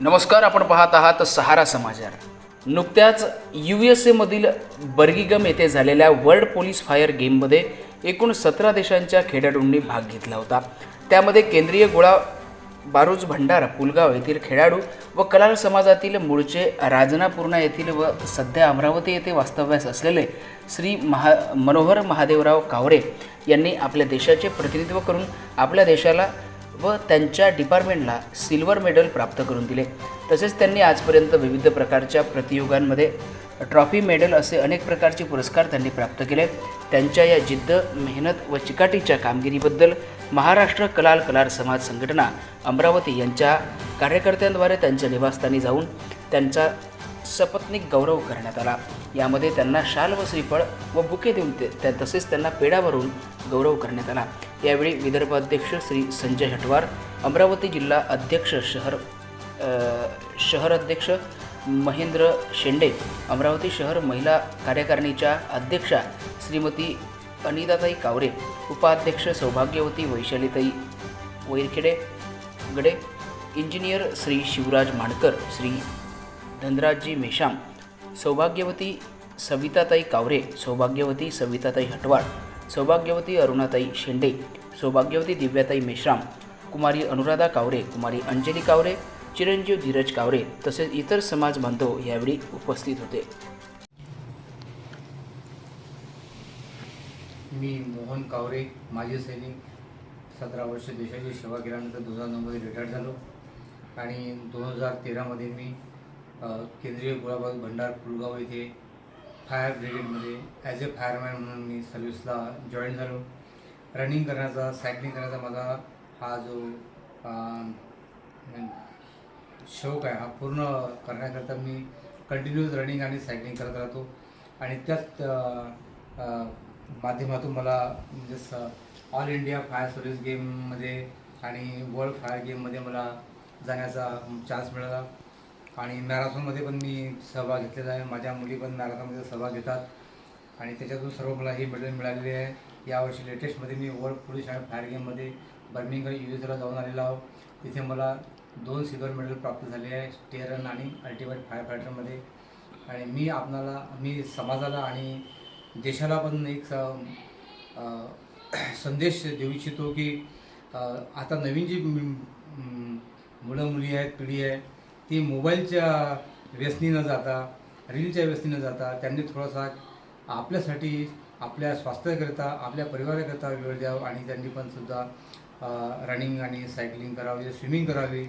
नमस्कार आपण पाहत आहात सहारा समाचार. नुकत्याच यू एस एमधील बर्गिगम येथे झालेल्या वर्ल्ड पोलीस फायर गेममध्ये एकूण सतरा देशांच्या खेळाडूंनी भाग घेतला होता. त्यामध्ये केंद्रीय गोळा बारूज भंडार पुलगाव येथील खेळाडू व कलाल समाजातील मूळचे राजनापूर्णा येथील व सध्या अमरावती येथे वास्तव्यास असलेले श्री महा मनोहर महादेवराव कावरे यांनी आपल्या देशाचे प्रतिनिधित्व करून आपल्या देशाला व त्यांच्या डिपार्टमेंटला सिल्वर मेडल प्राप्त करून दिले. तसेच त्यांनी आजपर्यंत विविध प्रकारच्या प्रतियोगांमध्ये ट्रॉफी मेडल असे अनेक प्रकारचे पुरस्कार त्यांनी प्राप्त केले. त्यांच्या या जिद्द मेहनत व चिकाटीच्या कामगिरीबद्दल महाराष्ट्र कलाल कलार समाज संघटना अमरावती यांच्या कार्यकर्त्यांद्वारे त्यांच्या निवासस्थानी जाऊन त्यांचा सपत्नीक गौरव करण्यात आला. यामध्ये त्यांना शाल व श्रीफळ व बुके देऊन ते त्या तसेच त्यांना पेढा भरून गौरव करण्यात आला. यावेळी विदर्भ अध्यक्ष श्री संजय हटवार अमरावती जिल्हा अध्यक्ष शहर शहर अध्यक्ष महेंद्र शेंडे अमरावती शहर महिला कार्यकारिणीच्या अध्यक्षा श्रीमती अनिताताई कावरे उपाध्यक्ष सौभाग्यवती वैशालीताई वैरखेडे गडे इंजिनियर श्री शिवराज माणकर श्री धनराजजी मेशाम सौभाग्यवती सविताताई कावरे सौभाग्यवती सविताताई हटवाळ सौभाग्यवती अरुणाताई शेंडे सौभाग्यवती दिव्याताई मेश्राम कुमारी अनुराधा कावरे कुमारी अंजली कावरे चिरंजीव धीरज कावरे तसेच इतर समाज बांधव यावेळी उपस्थित होते. मी मोहन कावरे माझे सैनिक सतरा वर्ष देशाची सेवा केल्यानंतर दोन हजार नऊमध्ये रिटायर झालो. आणि दोन हजार तेरामध्ये मी केंद्रीय गोळाबाग भंडार पुलगाव येथे फायर ब्रिगेडमध्ये ॲज अ फायरमॅन म्हणून मी सर्व्हिसला जॉईन झालो. रनिंग करण्याचा सायकलिंग करण्याचा माझा हा जो शौक आहे हा पूर्ण करण्याकरता मी कंटिन्यूअस रनिंग आणि सायकलिंग करत राहतो. आणि त्याच माध्यमातून मला म्हणजे स ऑल इंडिया फायर सर्व्हिस गेममध्ये आणि वर्ल्ड फायर गेममध्ये मला जाण्याचा चान्स मिळाला. आणि मॅरेथॉनमध्ये पण मी सहभाग घेतलेला आहे. माझ्या मुली पण मॅरेथॉनमध्ये सहभाग घेतात. आणि त्याच्यातून सर्व मला ही मेडल मिळालेली आहे. यावर्षी लेटेस्टमध्ये मी वर्ल्ड पुरुष आणि फायर गेममध्ये बर्मिंगम यू एसला जाऊन आलेलो आहो. तिथे मला दोन सिल्वर मेडल प्राप्त झाले आहे स्टेअरन आणि अल्टिमेट फायर फायटरमध्ये आणि मी आपणाला मी समाजाला आणि देशाला पण एक स संदेश देऊ इच्छितो की आता नवीन जी मुलं मुली आहेत पिढी आहे ती मोबाईलच्या व्यसनी न जाता रीलच्या व्यसनी न जाता त्यांनी थोडासा आपल्यासाठी आपल्या स्वास्थ्याकरिता आपल्या परिवाराकरिता वेळ द्यावा आणि त्यांनी पण सुद्धा रनिंग आणि सायकलिंग करावी म्हणजे स्विमिंग करावी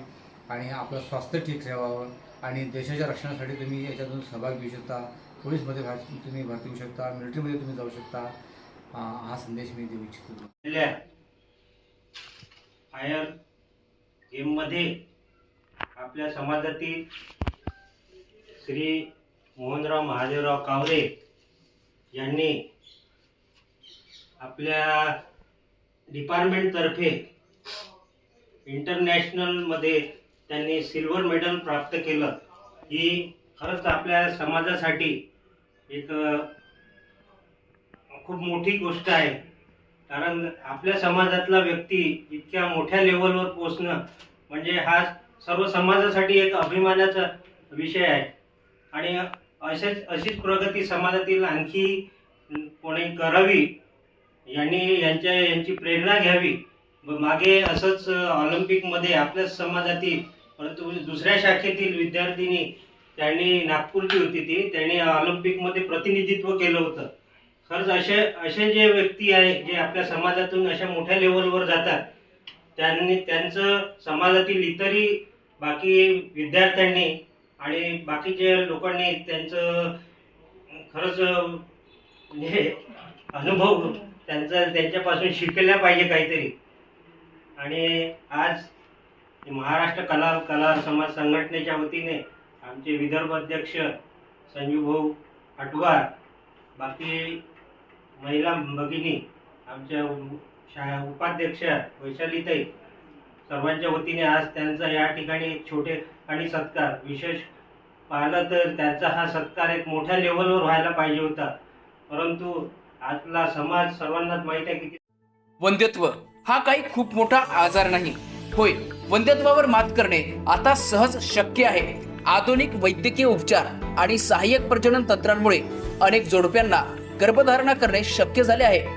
आणि आपलं स्वास्थ्य ठीक ठेवावं आणि देशाच्या रक्षणासाठी तुम्ही याच्यातून सहभाग घेऊ शकता. पोलीसमध्ये भा तुम्ही भरती होऊ शकता मिलिटरीमध्ये तुम्ही जाऊ शकता. हा संदेश मी देऊ इच्छितो फायर गेममध्ये आपल्या समाजातील श्री मोहनराव महादेवराव कावरे यांनी आपल्या डिपार्टमेंटतर्फे इंटरनॅशनलमध्ये त्यांनी सिल्वर मेडल प्राप्त केलं. ही खरंच आपल्या समाजासाठी एक खूप मोठी गोष्ट आहे. कारण आपल्या समाजातला व्यक्ती इतक्या मोठ्या लेवलवर पोचणं म्हणजे हा सर्व समाजासाठी एक अभिमानाचा विषय आहे. आणि असेच अशीच प्रगती समाजातील आणखी कोणी करावी यांनी यांच्या यांची प्रेरणा घ्यावी मागे असंच ऑलिम्पिकमध्ये आपल्याच समाजातील परंतु दुसऱ्या शाखेतील विद्यार्थिनी त्यांनी नागपूरची होती ती त्यांनी ऑलिम्पिकमध्ये प्रतिनिधित्व केलं होतं. खरंच असे असे जे व्यक्ती आहे जे आपल्या समाजातून अशा मोठ्या लेवलवर जातात त्यांनी त्यांचं समाजातील इतरही बाकी विद्यार्थ्यांनी आणि बाकीच्या लोकांनी त्यांचं खरंच म्हणजे अनुभव त्यांचा त्यांच्यापासून शिकल्या पाहिजे काहीतरी. आणि आज महाराष्ट्र कला कला समाज संघटनेच्या वतीने आमचे विदर्भ अध्यक्ष संजू भाऊ अटवार बाकी महिला भगिनी आमच्या शाळा शा उपाध्यक्ष वैशालीताई सर्वांच्या वतीने आज त्यांचा या ठिकाणी एक छोटे आणि सत्कार विशेष पाहिलं तर त्यांचा हा सत्कार एक मोठ्या लेवलवर व्हायला पाहिजे होता. परंतु आजला समाज सर्वांनाच माहीत आहे की वंध्यत्व हा काही खूप मोठा आजार नाही. होय वंध्यत्वावर मात करणे आता सहज शक्य आहे. आधुनिक वैद्यकीय उपचार आणि सहाय्यक प्रजनन तंत्रांमुळे अनेक जोडप्यांना गर्भधारणा करणे शक्य झाले आहे.